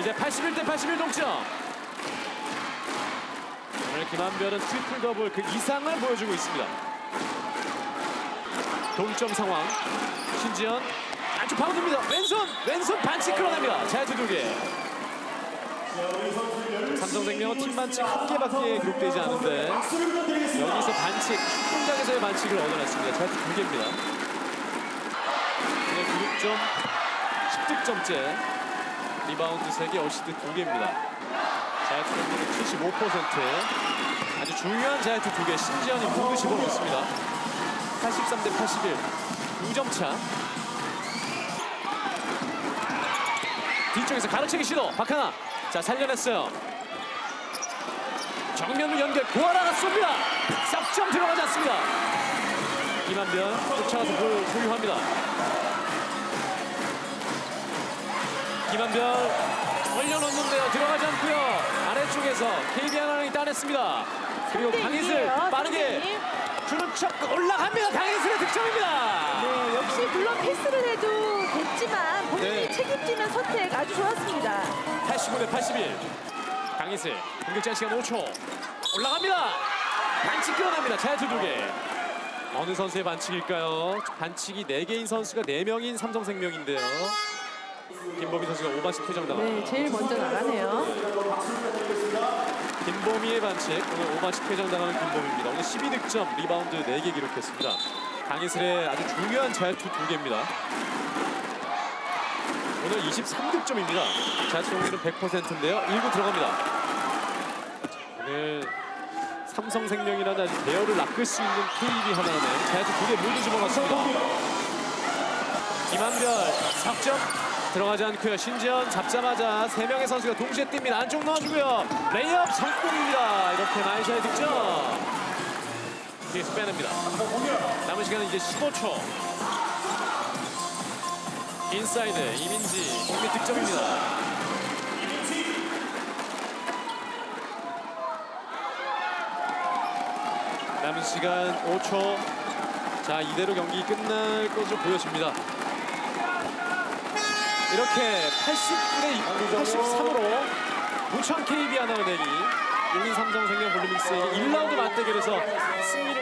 이제 81대 81 동점. 오늘 김한별은 트리플 더블 그 이상을 보여주고 있습니다. 동점 상황. 신지현 안쪽 파고듭니다. 왼손 왼손 반칙 끌어냅니다. 자유투 두 개. 삼성생명 팀 반칙 한 개밖에 기록되지 않은데 여기서 반칙 슈팅장에서의 반칙을 얻어냈습니다. 자유투 두 개입니다. 오늘 9득점 10득점째 리바운드 3개 어시스트 2개입니다. 자유투 공격은 75% 아주 중요한 자유투 2개 신지현이 모두 집어넣습니다. 83 대 81 2점 차. 뒤쪽에서 가로채기 시도 박하나 자 살려냈어요. 정면으로 연결 고아라가 쏩니다. 싹점 들어가지 않습니다. 김한별 쫓아가서 볼 소유합니다 김한별 올려놓는데요. 들어가지 않고요. 아래쪽에서 KBR 하나이 따냈습니다. 그리고 강희슬 빠르게 주는 척 올라갑니다. 강희슬의 득점입니다. 네, 역시 물론 패스를 해도 됐지만 본인이 네. 책임지는 선택 아주 좋았습니다. 85 대 81 강희슬 공격자 시간 5초. 올라갑니다. 반칙 끌어냅니다. 자유투 두개. 어느 선수의 반칙일까요? 반칙이 4개인 선수가 4명인 삼성생명인데요 김보미 선수가 5반씩 퇴장당합니다 네, 제일 먼저 나가네요. 김보미의 반칙 오늘 5반씩 퇴장당하는 김보미입니다. 오늘 12득점 리바운드 4개 기록했습니다. 강희슬의 아주 중요한 자유투 2개입니다. 오늘 23득점입니다. 자유투 공격은 100%인데요. 1구 들어갑니다. 오늘 삼성생명이라는 아주 대열을 낚을 수 있는 KB 하나는 자유투 2개 모두 집어넣습니다. 김한별 석점 들어가지 않고요. 신지현 잡자마자 세 명의 선수가 동시에 뜁니다. 안쪽 넣어주고요. 레이업 성공입니다. 이렇게 나이샤의 득점. 뒤에서 빼냅니다. 남은 시간은 이제 15초. 인사이드 이민지 공미 득점입니다. 남은 시간 5초. 자 이대로 경기 끝날 것으로 보여집니다. 이렇게 89대 83으로. 부천 KB 하나은행이 용인 삼성생명 볼리믹스에게 1라운드 맞대결에서 승리를